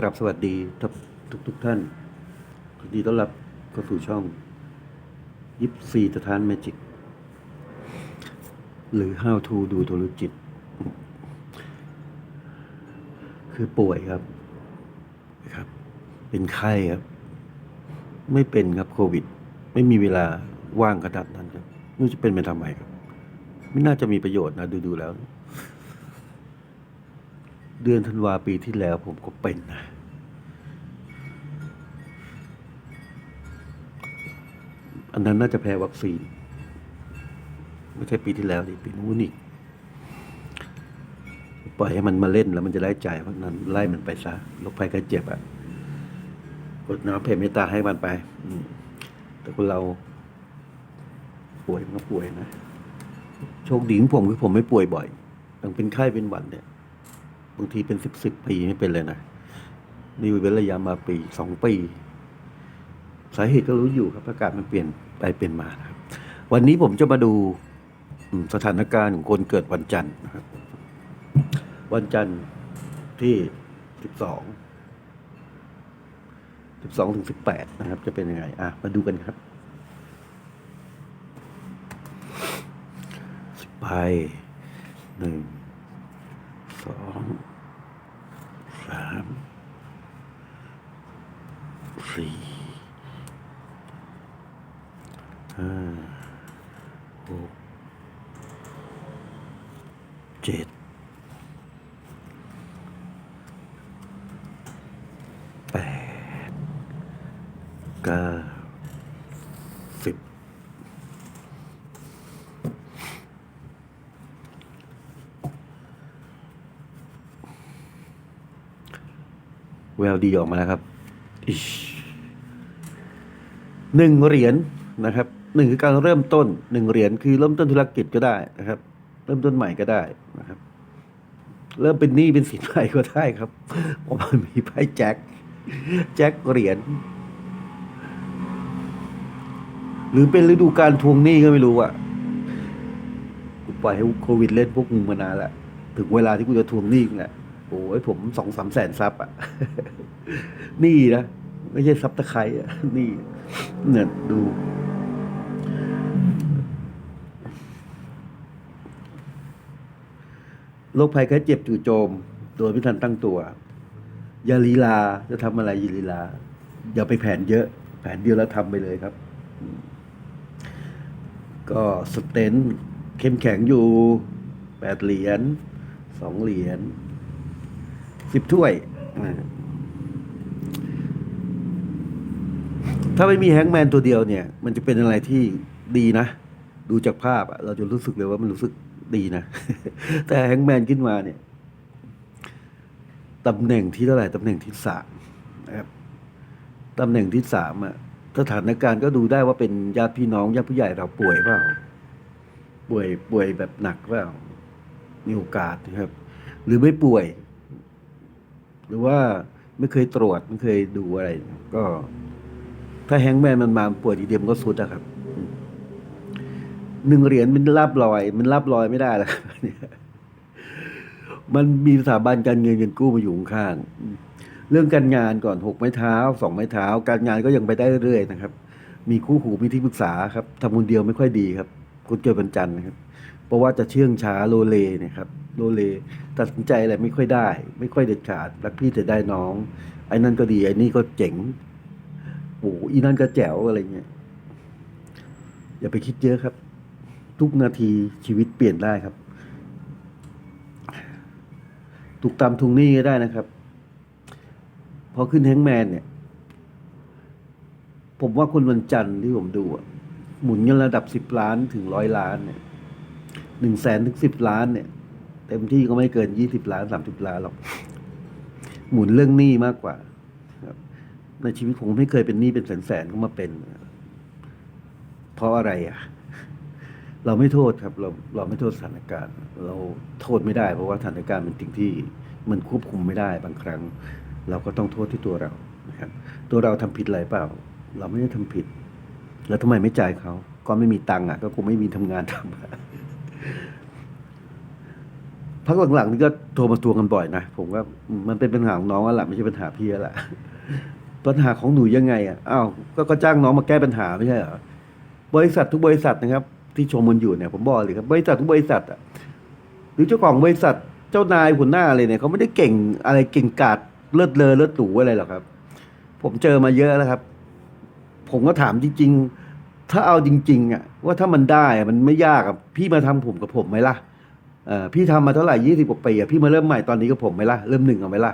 ครับสวัสดีทุกทุกทกท่านยินดีต้อนรับเข้าสู่ช่องยิปซีสถานเมจิก หรือ How to ดูธุรจิต คือป่วยครับครับ เป็นไข้ครับ ไม่เป็นครับโควิด ไม่มีเวลาว่างขนาดนั้นครับไม่รู้จะเป็นไปทำไมครับ ไม่น่าจะมีประโยชน์นะดูดูๆแล้ว เดือนธันวาปีที่แล้วผมก็เป็นนะ อันนั้นน่าจะแพ้วัคซีน ไม่ใช่ปีที่แล้วดิปีนู้นอีกปล่อยให้มันมาเล่นแล้วมันจะได้ใจเพราะนั้นไล่มันไปซะโรคภัยไข้เจ็บอะกดน้ำเพเมตตาให้มันไปแต่คนเรา ป่วยมันก็ป่วยนะ โชคดีของผมคือผมไม่ป่วยบ่อยตั้งเป็นไข้เป็นหวัดเนี่ย บางทีเป็นสิบสิบปีไม่เป็นเลยนะนี่เว้นระยะมาปีสองปี สาเหตุก็รู้อยู่ครับอากาศมันเปลี่ยนไปเปลี่ยนมานะครับ วันนี้ผมจะมาดูสถานการณ์ของคนเกิดวันจันทร์นะครับ วันจันทร์ที่สิบสองสิบสองถึงสิบแปดนะครับ จะเป็นยังไง อะ มาดูกันครับสิบใบหนึ่ง สองสามสี่ห้าหกเจ็ดแปดเก้าสิบ แวว ดีออกมาแล้วครับอีชหนึ่งเหรียญนะครับหนึ่งคือการเริ่มต้นหนึ่งเหรียญคือเริ่มต้นธุรกิจก็ได้นะครับ เริ่มต้นใหม่ก็ได้นะครับ เริ่มเป็นหนี้เป็นสินใหม่ก็ได้ครับเพราะมันมีไพ่แจ็คแจ็คเหรียญหรือเป็นฤดูการทวงหนี้ก็ไม่รู้อะกูปล่อยให้โควิดเล่นพวกมึงมานานแล้วถึงเวลาที่กูจะทวงหนี้แหละ อ้ยผมสองสามแสนซับอะ นี่นะ ไม่ใช่ซับตะไคร้อะ นี่ เนี่ยดูโรคภัยแค่เจ็บจู่โจม โดยไม่ทันตั้งตัว อย่าลีลาจะทำอะไรอย่าลีลา อย่าไปแผนเยอะ แผนเดียวแล้วทำไปเลยครับ ก็สเตนเข้มแข็งอยู่แปดเหรียญสองเหรียญ สิบถ้วยอ่าถ้าไม่มีแฮงก์แมนตัวเดียวเนี่ย มันจะเป็นอะไรที่ดีนะ ดูจากภาพอะเราจะรู้สึกเลยว่ามันรู้สึกดีนะ แต่แฮงก์แมนขึ้นมาเนี่ยตำแหน่งที่เท่าไหร่ตำแหน่งที่สามนะครับตำแหน่งที่สามอะสถานการณ์ก็ดูได้ว่าเป็นญาติพี่น้องญาติผู้ใหญ่เราป่วยเปล่าป่วยป่วยแบบหนักเปล่ามีโอกาสนะครับ หรือไม่ป่วย หรือว่าไม่เคยตรวจไม่เคยดูอะไร ก็ ถ้าแฮงแมนมันมาป่วยทีเดียวมันก็สุดอะครับหนึ่งเหรียญมันลาบลอย มันลาบลอยไม่ได้แล้วมันมีสถาบันการเงินเงินกู้มาอยู่ข้างเรื่องการงานก่อนหกไม้เท้าสองไม้เท้า การงานก็ยังไปได้เรื่อยนะครับ มีคู่หูมีที่ปรึกษาครับทำคนเดียวไม่ค่อยดีครับคนเกิดวันจันทร์นะครับ เพราะว่าจะเชื่องช้าโลเลเนี่ยครับโลเลตัดสินใจอะไรไม่ค่อยได้ ไม่ค่อยเด็ดขาดรักพี่แต่ได้น้อง ไอ้นั่นก็ดีไอ้นี่ก็เจ๋งโอ้อีนั่นก็แจ๋วอะไรเงี้ยอย่าไปคิดเยอะครับ ทุกนาทีชีวิตเปลี่ยนได้ครับถูกตามทุงหนี้ก็ได้นะครับ พอขึ้นแฮงแมนเนี่ย ผมว่าคนวันจันทร์ที่ผมดูอะหมุนเงินระดับสิบล้านถึงร้อยล้านเนี่ย หนึ่งแสนถึงสิบล้านเนี่ย เต็มที่ก็ไม่เกินยี่สิบล้านสามสิบล้านหรอกหมุนเรื่องหนี้มากกว่าครับ ในชีวิตผมไม่เคยเป็นหนี้เป็นแสนๆก็มาเป็น เพราะอะไรอะ เราไม่โทษครับ เราเราไม่โทษสถานการณ์ เราโทษไม่ได้ เพราะว่าสถานการณ์เป็นสิ่งที่มันควบคุมไม่ได้บางครั้ง เราก็ต้องโทษที่ตัวเรานะครับ ตัวเราทำผิดอะไรเปล่า เราไม่ได้ทำผิด แล้วทำไมไม่จ่ายเขา ก็ไม่มีตังค์อะ ก็คงไม่มีทำงานทำ พักหลังๆนี่ก็โทรมาทวงกันบ่อยนะผมว่ามันเป็นปัญหาของน้องแล้วล่ะไม่ใช่ปัญหาพี่แล้วล่ะปัญหาของหนูยังไงอะอ้าวก็ก็จ้างน้องมาแก้ปัญหาไม่ใช่เหรอบริษัททุกบริษัทนะครับ ที่ชมมันอยู่เนี่ยผมบอกเลยครับบริษัททุกบริษัทอะหรือเจ้าของบริษัทเจ้านายหัวหน้าอะไรเนี่ยเขาไม่ได้เก่งอะไรเก่งกาจเลิศเลอเลิศหรูอะไรหรอกครับ ผมเจอมาเยอะแล้วครับ ผมก็ถามจริง ๆ ถ้าเอาจริง ๆอะว่าถ้ามันได้มันไม่ยากอะพี่มาทำผมกับผมไหมล่ะ พี่ทำมาเท่าไหร่ยี่สิบกว่าปีอะพี่มาเริ่มใหม่ตอนนี้กับผมไหมล่ะเริ่มหนึ่งเอาไหมล่ะ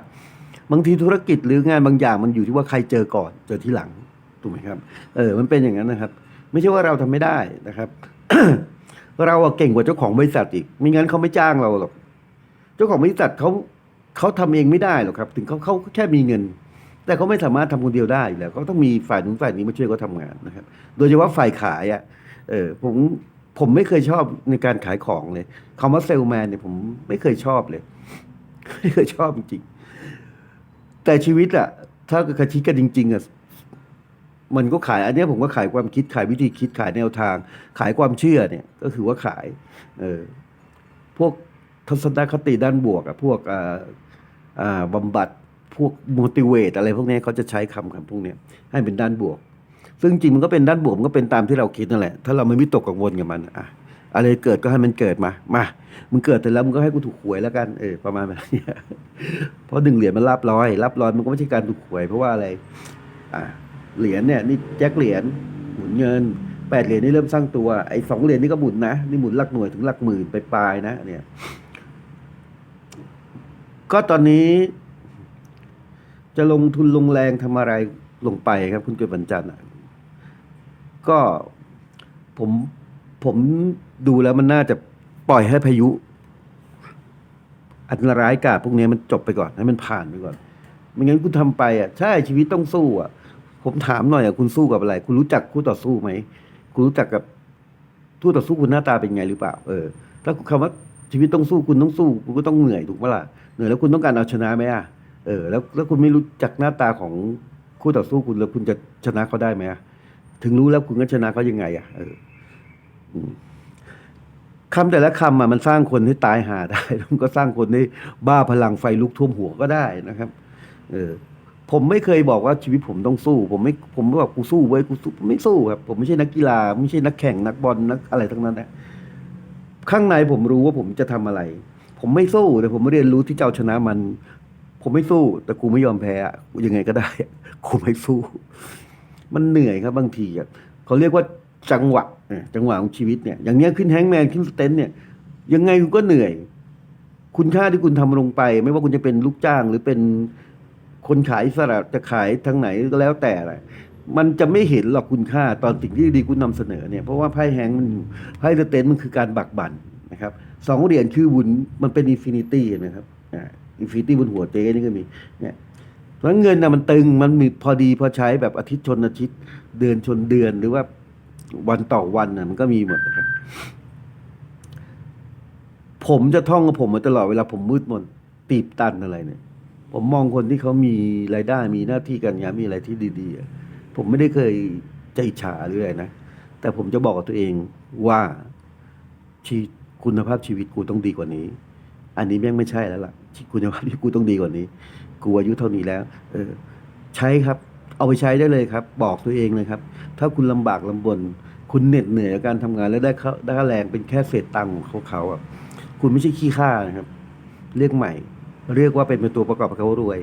บางทีธุรกิจหรืองานบางอย่างมันอยู่ที่ว่าใครเจอก่อนเจอที่หลังถูกไหมครับ เออมันเป็นอย่างนั้นนะครับ ไม่ใช่ว่าเราทำไม่ได้นะครับ เราเก่งกว่าเจ้าของบริษัทอีกไม่งั้นเขาไม่จ้างเราหรอกเจ้าของบริษัทเขาเขาทำเองไม่ได้หรอกครับ ถึงเขาเขาแค่มีเงิน แต่เขาไม่สามารถทำคนเดียวได้แล้วเขาต้องมีฝ่ายนู้นฝ่ายนี้มาช่วยเขาทำงานนะครับ โดยเฉพาะฝ่ายขายอะเออผม ผมไม่เคยชอบในการขายของเลยคำว่าเซลแมนเนี่ยผมไม่เคยชอบเลย ไม่เคยชอบจริงๆแต่ชีวิตอะถ้าเกิดคิดกันจริง ๆอะมันก็ขายอันนี้ผมก็ขายความคิดขายวิธีคิดขายแนวทาง ขายความเชื่อเนี่ย ก็คือว่าขาย เออพวกทัศนคติด้านบวกอะพวกอ่าอ่าบำบัดพวก motivate อะไรพวกนี้เขาจะใช้คำคำพวกนี้ให้เป็นด้านบวก ซึ่งจริงมันก็เป็นด้านบวกมันก็เป็นตามที่เราคิดนั่นแหละ ถ้าเราไม่วิตกกังวลกับมันอะอะไรเกิดก็ให้มันเกิดมา มา มึงเกิดแต่แล้วมึงก็ให้กูถูกหวยแล้วกัน เออ ประมาณแบบนี้เพราะดึงเหรียญมันรับร้อย รับร้อยมันก็ไม่ใช่การถูกหวย เพราะว่าอะไร อ่า เหรียญเนี่ยนี่แจ็คเหรียญหมุนเงินแปดเหรียญนี่เริ่มสร้างตัว ไอ้สองเหรียญนี่ก็หมุนนะ นี่หมุนหลักหน่วยถึงหลักหมื่นไปปลายนะ เนี่ย ก็ตอนนี้ จะลงทุนลงแรงทำอะไรลงไปครับ คุณเกิดบรรจันทร์อะ ก็ผมผมดูแล้วมันน่าจะปล่อยให้พายุ อันตรายกาจพวกนี้มันจบไปก่อน ให้มันผ่านไปก่อนไม่งั้นคุณทำไปอะใช่ชีวิตต้องสู้อะ ผมถามหน่อยอะคุณสู้กับอะไร คุณรู้จักคู่ต่อสู้ไหมคุณรู้จักกับคู่ต่อสู้คุณหน้าตาเป็นไงหรือเปล่า เออ ถ้าคำว่าชีวิตต้องสู้คุณต้องสู้ คุณก็ต้องเหนื่อยถูกปะล่ะเหนื่อยแล้วคุณต้องการเอาชนะไหมอะเออ แล้วแล้วคุณไม่รู้จักหน้าตาของคู่ต่อสู้คุณแล้วคุณจะชนะเขาได้ไหมอะ ถึงรู้แล้วคุณก็ชนะเขายังไงอะเออคำแต่ละคำอะมันสร้างคนให้ตายหาได้แล้วมันก็สร้างคนให้บ้าพลังไฟลุกท่วมหัวก็ได้นะครับ เออ ผมไม่เคยบอกว่าชีวิตผมต้องสู้ ผมไม่ผมไม่บอกกูสู้เว้ยกูสู้ไม่สู้ครับผมไม่ใช่นักกีฬาไม่ใช่นักแข่งนักบอลนักอะไรทั้งนั้นนะข้างในผมรู้ว่าผมจะทำอะไร ผมไม่สู้แต่ผมเรียนรู้ที่จะเอาชนะมัน ผมไม่สู้ แต่กูไม่ยอมแพ้กูยังไงก็ได้กูไม่สู้ มันเหนื่อยครับบางทีอะเขาเรียกว่าจังหวะจังหวะของชีวิตเนี่ยอย่างเนี้ยขึ้นแฮงแมนขึ้นสเตนเนี่ยยังไงคุณก็เหนื่อย คุณค่าที่คุณทำลงไป ไม่ว่าคุณจะเป็นลูกจ้างหรือเป็นคนขายสระจะขายทางไหนก็แล้วแต่แหละมันจะไม่เห็นหรอกคุณค่าตอนสิ่งที่ดีคุณนำเสนอเนี่ยเพราะว่าไพ่แฮงมันอยู่ไพ่สเตนมันคือการบักบั่นนะครับสองเหรียญคือวุนมันเป็นอินฟินิตี้เห็นไหมครับอินฟินิตี้บนหัวเจ๊นี่ก็มีเนี่ย เพราะเงินนะมันตึงมันมีพอดีพอใช้แบบอาทิตย์ชนอาทิตย์เดือนชนเดือนหรือว่าวันต่อวันนะมันก็มีหมดนะครับ ผมจะท่องกับผมมาตลอดเวลาผมมืดมนตีบตันอะไรเนี่ย ผมมองคนที่เขามีรายได้มีหน้าที่การงานมีอะไรที่ดีๆผมไม่ได้เคยใจฉาหรืออะไรนะแต่ผมจะบอกกับตัวเองว่าชีคุณภาพชีวิตกูต้องดีกว่านี้ อันนี้แม่งไม่ใช่แล้วล่ะ คุณภาพชีวิตกูต้องดีกว่านี้ กูอายุเท่านี้แล้ว เออ ใช้ครับ เอาไปใช้ได้เลยครับ บอกตัวเองเลยครับ ถ้าคุณลำบากลำบน คุณเหน็ดเหนื่อยกับการทำงานแล้วได้เขาได้ค่าแรงเป็นแค่เศษตังค์ของเขาเขาอะคุณไม่ใช่ขี้ข้านะครับ เรียกใหม่ เรียกว่าเป็นตัวประกอบเขารวย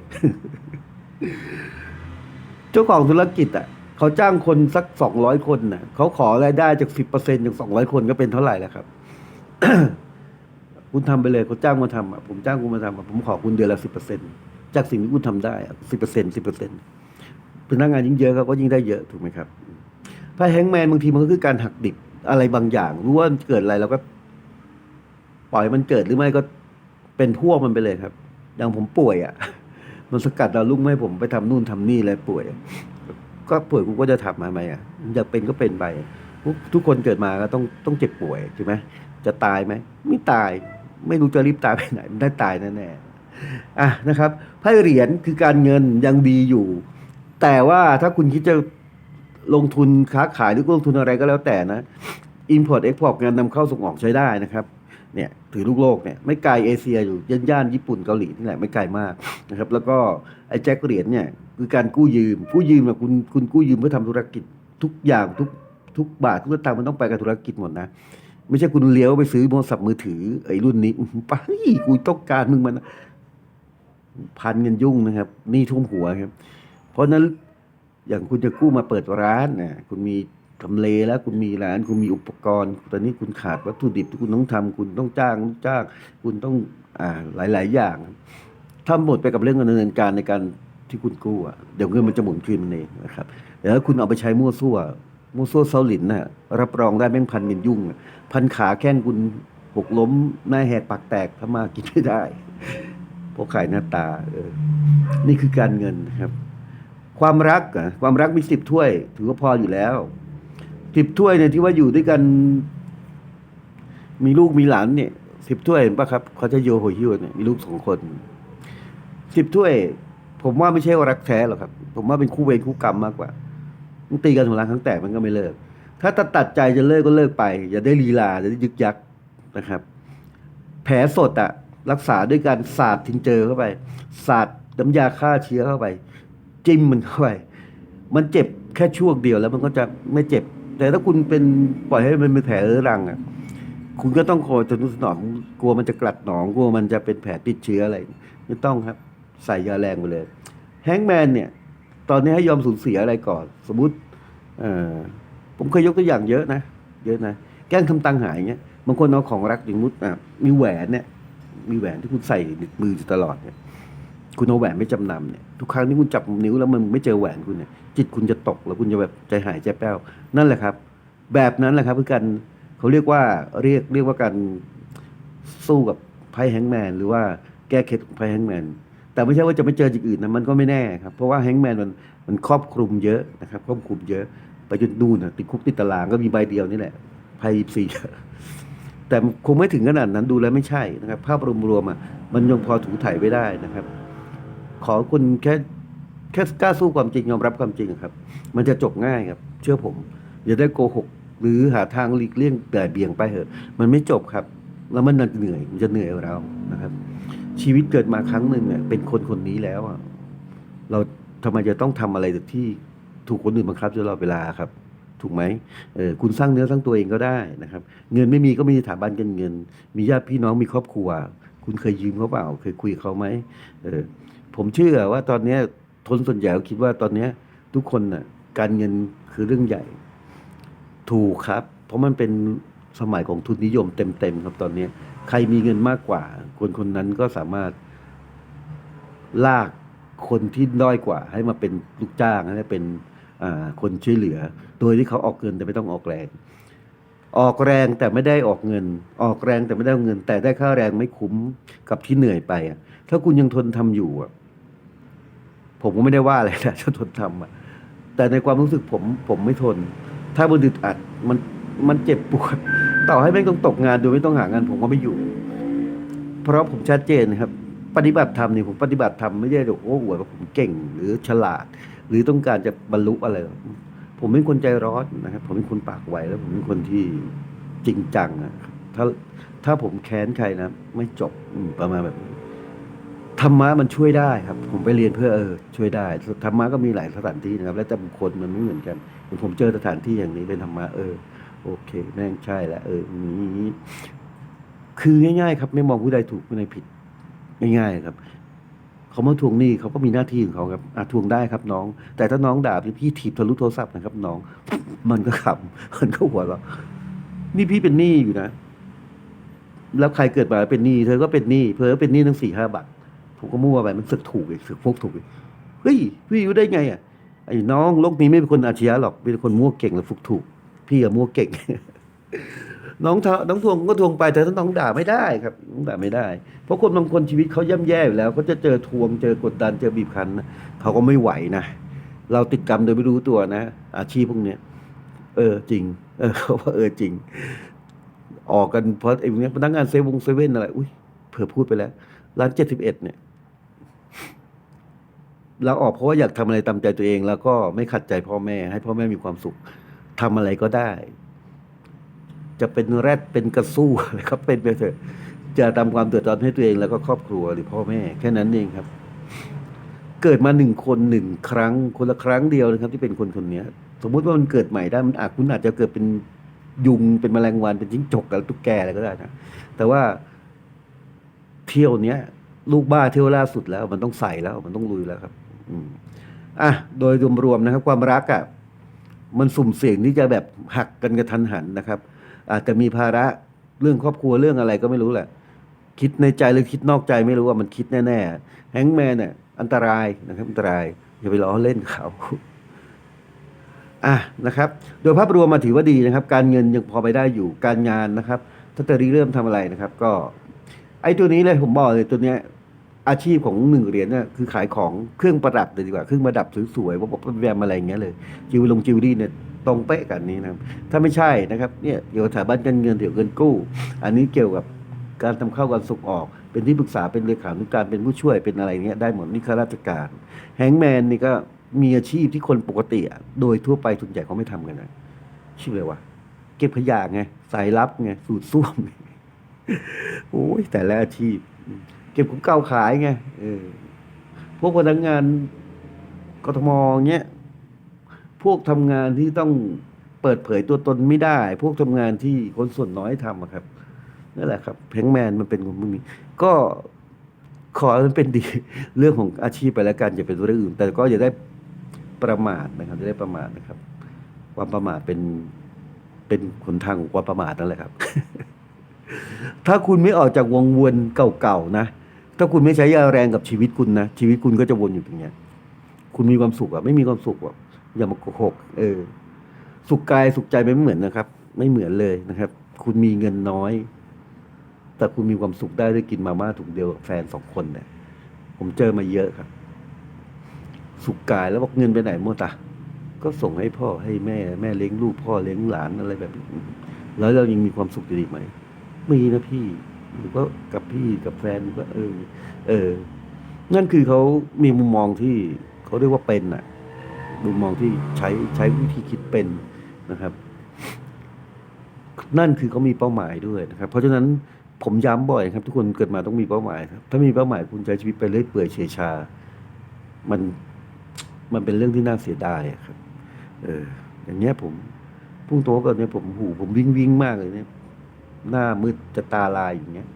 เจ้าของธุรกิจอะเขาจ้างคนสักสองร้อยคนน่ะเขาขอรายได้จากสิบเปอร์เซ็นต์จากสองร้อยคนก็เป็นเท่าไหร่แล้วครับคุณทำไปเลยเขาจ้างมาทำอะผมจ้างคุณมาทำอะผมขอคุณเดือนละสิบเปอร์เซ็นต์ จากสิ่งที่คุณทำได้สิบเปอร์เซ็นต์สิบเปอร์เซ็นต์พนักงานยิ่งเยอะเขาก็ยิ่งได้เยอะถูกไหมครับไพ่แฮงแมนบางทีมันก็คือการหักดิบอะไรบางอย่าง รู้ว่าเกิดอะไรเราก็ปล่อยมันเกิดหรือไม่ก็เป็นพวกมันไปเลยครับ อย่างผมป่วยอะ มันสกัดดาวรุ่งไม่ให้ผมไปทำนู่นทำนี่เลยป่วย ก็ป่วยกูก็จะทำมาไหมอะอยากเป็นก็เป็นไปทุกทุกคนเกิดมาก็ต้องต้องเจ็บป่วยใช่ไหมจะตายไหมไม่ตาย ไม่รู้จะรีบตายไปไหน มันได้ตายแน่ๆ อะนะครับไพ่เหรียญคือการเงินยังดีอยู่ แต่ว่าถ้าคุณคิดจะลงทุนค้าขายหรือลงทุนอะไรก็แล้วแต่นะ Import Export งานนำเข้าส่งออกใช้ได้นะครับเนี่ยถือลูกโลกเนี่ยไม่ไกลเอเชียอยู่ย่านย่านญี่ปุ่นเกาหลีนี่แหละไม่ไกลมากนะครับแล้วก็ไอ้แจ็คเหรียญเนี่ยคือการกู้ยืม กู้ยืมเนี่ยคุณคุณกู้ยืมเพื่อทำธุรกิจทุกอย่างทุกทุกบาททุกตางค์มันต้องไปกับธุรกิจหมดนะไม่ใช่คุณเลี้ยวไปซื้อโทรศัพท์มือถือไอ้รุ่นนี้ไปกูต้องการมึงมัน พันเงินยุ่งนะครับหนี่ทุ่มหัวครับ เพราะนั้นอย่างคุณจะกู้มาเปิดร้านนะคุณมีทำเลแล้วคุณมีร้านคุณมีอุปกรณ์ ตอนนี้คุณขาดวัตถุดิบที่คุณต้องทำคุณต้องจ้างลูกจ้าง คุณต้องอ่าหลาย ๆ อย่างถ้าหมดไปกับเรื่องการดำเนินการในการที่คุณกู้อะเดี๋ยวเงินมันจะหมุนคืนมันเองนะครับเดี๋ยวถ้าคุณเอาไปใช้มั่วซั่วมั่วซั่วเซาหลินน่ะรับรองได้แม่งพันเงินยุ่ง พันขาแข้งคุณหกล้มหน้าแหกปากแตกทำมากินไม่ได้ พราะขายหน้าตาเออนี่คือการเงินนะครับ ความรักอะความรักมีสิบถ้วย ถือว่าพออยู่แล้วสิบถ้วยเนี่ยที่ว่าอยู่ด้วยกัน มีลูกมีหลานเนี่ยสิบถ้วยเห็นปะครับเขาจะโยโหยิวเนี่ยมีลูกสองคนสิบถ้วย ผมว่าไม่ใช่ว่ารักแท้หรอกครับ ผมว่าเป็นคู่เวรคู่กรรมมากกว่ามันตีกันหัวล้างครั้งแตกมันก็ไม่เลิก ถ้าตัดตัดใจจะเลิกก็เลิกไป อย่าได้ลีลาอย่าได้ยึกยักนะครับ แผลสดอะ รักษาด้วยการสาดทิงเจอเข้าไป สาดน้ำยาฆ่าเชื้อเข้าไป จิ้มมันเข้าไป มันเจ็บแค่ช่วงเดียวแล้วมันก็จะไม่เจ็บ แต่ถ้าคุณเป็นปล่อยให้มันเป็นแผลเรื้อรังอะคุณก็ต้องคอยจนสนอมกลัวมันจะกลัดหนองกลัวมันจะเป็นแผลติดเชื้ออะไร ไม่ต้องครับ ใส่ยาแรงไปเลย แฮงแมนเนี่ย ตอนนี้ให้ยอมสูญเสียอะไรก่อน สมมติเออผมเคยยกตัวอย่างเยอะนะ เยอะนะ แกล้งทำตังค์หายเงี้ยบางคนเอาของรักอย่างมุดอะมีแหวนเนี่ย มีแหวนที่คุณใส่ในมืออยู่ตลอดเนี่ยคุณเอาแหวนไม่จำนำเนี่ยทุกครั้งที่คุณจับนิ้วแล้วมันไม่เจอแหวนคุณเนี่ยจิตคุณจะตกแล้วคุณจะแบบใจหายใจแป้วนั่นแหละครับ แบบนั้นแหละครับคือการเขาเรียกว่าเรียกเรียกว่าการสู้กับไพ่แฮงแมนหรือว่าแก้เคล็ดของไพ่แฮงแมนแต่ไม่ใช่ว่าจะไม่เจอจิตอื่นนะมันก็ไม่แน่ครับเพราะว่าแฮงแมนมันมันครอบคลุมเยอะนะครับครอบคลุมเยอะ ไปจนนู่นะติดคุกติดตารางก็มีใบเดียวนี่แหละไพ่สี่ แต่คงไม่ถึงขนาดนั้นดูแล้วไม่ใช่นะครับ ภาพรวมๆอะมันยังพอถูถ่ายไว้ได้นะครับ ขอคุณแค่แค่กล้าสู้ความจริงยอมรับความจริงครับ มันจะจบง่ายครับ เชื่อผม อย่าได้โกหก หรือหาทางหลีกเลี่ยงแต่เบี่ยงไปเถอะ มันไม่จบครับ แล้วมันเหนื่อยมันจะเหนื่อยเรานะครับ ชีวิตเกิดมาครั้งหนึ่งเนี่ยเป็นคนคนนี้แล้วอะเราทำไมจะต้องทำอะไรที่ถูกคนอื่นบังคับตลอดเวลาครับ ถูกไหมเออคุณสร้างเนื้อสร้างตัวเองก็ได้นะครับ เงินไม่มีก็มีสถาบันการเงิน มีญาติพี่น้องมีครอบครัว คุณเคยยืมเขาเปล่า เคยคุยเขาไหมเออผมเชื่อว่าตอนนี้ทนส่วนใหญ่คิดว่าตอนนี้ทุกคนน่ะการเงินคือเรื่องใหญ่ ถูกครับ เพราะมันเป็นสมัยของทุนนิยมเต็มๆครับตอนนี้ใครมีเงินมากกว่า คนคนนั้นก็สามารถลากคนที่ด้อยกว่า ให้มาเป็นลูกจ้างให้เป็นคนช่วยเหลือ โดยที่เขาออกเงินแต่ไม่ต้องออกแรง ออกแรงแต่ไม่ได้ออกเงิน ออกแรงแต่ไม่ได้เอาเงิน แต่ได้ค่าแรงไม่คุ้มกับที่เหนื่อยไปอะ ถ้าคุณยังทนทำอยู่อะ ผมก็ไม่ได้ว่าอะไรนะถ้าทนทำอะ แต่ในความรู้สึกผม ผมไม่ทน ถ้ามันอึดอัดมันมันเจ็บปวดต่อให้ไม่ต้องตกงานโดยไม่ต้องหางานผมก็ไม่อยู่ เพราะผมชัดเจนครับ ปฏิบัติธรรมนี่ผมปฏิบัติธรรมไม่ได้โอ้โหอวดว่าผมเก่งหรือฉลาด หรือต้องการจะบรรลุอะไร ผมเป็นคนใจร้อนนะครับ ผมเป็นคนปากไวแล้วผมเป็นคนที่จริงจังนะถ้าถ้าผมแค้นใครนะ ไม่จบประมาณแบบธรรมะมันช่วยได้ครับ ผมไปเรียนเพื่อเออช่วยได้ธรรมะก็มีหลายสถานที่นะครับ แล้วแต่บุคคลมันไม่เหมือนกันอย่างผมเจอสถานที่อย่างนี้เป็นธรรมะเออ โอเค แม่งใช่แล้วเออนี้คือง่าย ๆ ครับ ไม่มองผู้ใดถูกผู้ใดผิดง่ายๆครับ เขามาทวงหนี้เขาก็มีหน้าที่ของเขาครับอาทวงได้ครับน้อง แต่ถ้าน้องด่าพี่พี่ถีบทะลุโทรศัพท์นะครับ น้อง มันก็ขำมันก็หัวเราะนี่พี่เป็นหนี้อยู่นะ แล้วใครเกิดมาเป็นหนี้เธอก็เป็นหนี้เพอเป็นหนี้ตั้งสี่ห้าบาทผมก็มั่วไปมันสึกถูกอีกสึกพกถูกอีกเฮ้ยพี่อยู่ได้ไงอะไอ้น้องโลกนี้ไม่เป็นคนอาชญาหรอกเป็นคนมั่วเก่งและฟุกถูก พี่อะมั่วเก่ง น้องทะน้องทวงก็ทวงไปแต่ถ้าน้องด่าไม่ได้ครับน้องด่าไม่ได้ เพราะคนบางคนชีวิตเขาย่ำแย่อยู่แล้วเขาจะเจอทวงเจอกดดันเจอบีบคั้นนะเขาก็ไม่ไหวนะเราติดกรรมโดยไม่รู้ตัวนะ อาชีพพวกเนี้ยเออจริง เออเขาว่าเออจริง ออกกันเพราะไอ้พวกเนี้ยพนักงานเซเวงเซเว่นอะไรอุ้ยเผื่อพูดไปแล้วร้านเจ็ดสิบเอ็ดเนี่ยเราออกเพราะว่าอยากทำอะไรตามใจตัวเอง แล้วก็ไม่ขัดใจพ่อแม่ ให้พ่อแม่มีความสุขทำอะไรก็ได้ จะเป็นแรดเป็นกระสู้อะไรก็เป็นไปเถอะจะทำความเดือดร้อนให้ตัวเองแล้วก็ครอบครัวหรือพ่อแม่ แค่นั้นเองครับ เกิดมาหนึ่งคนหนึ่งครั้ง คนละครั้งเดียวนะครับ ที่เป็นคนคนนี้สมมุติว่ามันเกิดใหม่ได้มันอาจคุณอาจจะเกิดเป็นยุงเป็นแมลงวันเป็นจิ้งจกอะไรตุ๊กแกอะไรก็ได้นะแต่ว่าเที่ยวเนี้ย ลูกบ้าเที่ยวล่าสุดแล้ว มันต้องใส่แล้ว มันต้องลุยแล้วครับ อืมอะโดยรวมๆนะครับ ความรักอะ่ะมันสุ่มเสี่ยงที่จะแบบหักกันกระทันหันนะครับ อาจจะมีภาระเรื่องครอบครัวเรื่องอะไรก็ไม่รู้แหละ คิดในใจหรือคิดนอกใจไม่รู้ว่ามันคิดแน่ๆแฮงแมนเนี่ยอันตรายนะครับอันตรายอย่าไปล้อเล่นเขาอะนะครับ โดยภาพรวมมาถือว่าดีนะครับ การเงินยังพอไปได้อยู่การงานนะครับ ถ้าจะริเริ่มทำอะไรนะครับ ก็ ไอ้ตัวนี้เลยผมบอกเลยตัวเนี้ยอาชีพของหนึ่งเหรียญเนี่ยคือขายของเครื่องประดับเลยดีกว่าเครื่องประดับสวยๆว่าบอกแวมอะไรอย่างเงี้ยเลยจิวลงจิวรี่เนี่ย ตรงเป๊ะกันนี้นะครับถ้าไม่ใช่นะครับเนี่ยเกี่ยวกับสถาบันการเงินเกี่ยวกับเงินกู้ อันนี้เกี่ยวกับการทำเข้าการส่งออก เป็นที่ปรึกษาเป็นเลขานุการเป็นผู้ช่วยเป็นอะไรเงี้ยได้หมดนี่ข้าราชการแฮงแมนนี่ก็มีอาชีพที่คนปกติโดยทั่วไปส่วนใหญ่เขาไม่ทำกันนะชื่ออะไรวะเก็บขยะไงสายลับไงสูตรส้วมโอ้ยแต่ละอาชีพ เก็บของเก่าขายไงเออพวกพนักงานกทมเงี้ย พวกทำงานที่ต้องเปิดเผยตัวตนไม่ได้ พวกทำงานที่คนส่วนน้อยทำครับนั่นแหละครับแพงแมนมันเป็นคนพวกนี้ก็ขอมันเป็นดีเรื่องของอาชีพไปแล้วกันอย่าเป็นเรื่องอื่น แต่ก็อย่าได้ประมาทนะครับอย่าได้ประมาทนะครับ ความประมาทเป็นเป็นหนทางของความประมาทนั่นแหละครับ ถ้าคุณไม่ออกจากวงวนเก่าๆนะ ถ้าคุณไม่ใช้ยาแรงกับชีวิตคุณนะ ชีวิตคุณก็จะวนอยู่ตรงเนี้ย คุณมีความสุขอะไม่มีความสุขอะ อย่ามาโกหกเออ สุขกายสุขใจไม่เหมือนนะครับ ไม่เหมือนเลยนะครับ คุณมีเงินน้อย แต่คุณมีความสุขได้ด้วยกินมาม่าถุงเดียวกับแฟนสองคนเนี่ย ผมเจอมาเยอะครับ สุขกายแล้วบอกเงินไปไหนหมดอะก็ส่งให้พ่อให้แม่แม่เลี้ยงลูกพ่อเลี้ยงหลานอะไรแบบนี้แล้วเรายังมีความสุขอยู่ดีไหมมีนะพี่หรือว่ากับพี่กับแฟนก็เออ เออ นั่นคือเขามีมุมมองที่เขาเรียกว่าเป็นน่ะ มุมมองที่ใช้ใช้วิธีคิดเป็นนะครับ นั่นคือเขามีเป้าหมายด้วยนะครับ เพราะฉะนั้นผมย้ำบ่อยครับ ทุกคนเกิดมาต้องมีเป้าหมายครับถ้ามีเป้าหมายคุณใช้ชีวิตไปเรื่อยเปื่อยเฉยชา มันมันเป็นเรื่องที่น่าเสียดายครับ เออ อย่างเงี้ยผมพุ่งโตก่อนเนี่ยผมหูผมวิ่งวิ่งมากเลยเนี่ย หน้ามืดจะตาลายอย่างเงี้ย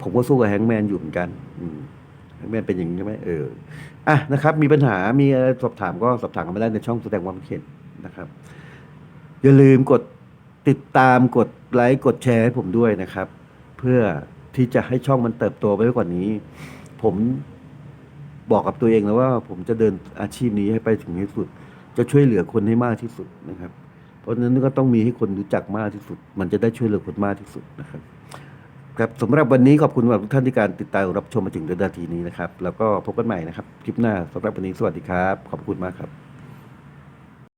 ผมก็สู้กับแฮงแมนอยู่เหมือนกัน อืม แมนเป็นอย่างนี้ใช่ไหมเอออะนะครับ มีปัญหามีอะไรสอบถามก็สอบถามกันมาได้ในช่องแสดงความคิดเห็นนะครับ อย่าลืมกดติดตามกดไลค์กดแชร์ให้ผมด้วยนะครับ เพื่อที่จะให้ช่องมันเติบโตไปกว่านี้ ผมบอกกับตัวเองแล้วว่า ผมจะเดินอาชีพนี้ให้ไปถึงที่สุด จะช่วยเหลือคนให้มากที่สุดนะครับ เพราะฉะนั้นก็ต้องมีให้คนรู้จักมากที่สุด มันจะได้ช่วยเหลือคนมากที่สุดนะครับ ครับสำหรับวันนี้ขอบคุณสำหรับทุกท่านที่การติดตามรับชมมาถึงนาทีนี้นะครับ แล้วก็พบกันใหม่นะครับ คลิปหน้าสำหรับวันนี้สวัสดีครับ ขอบคุณมากครับ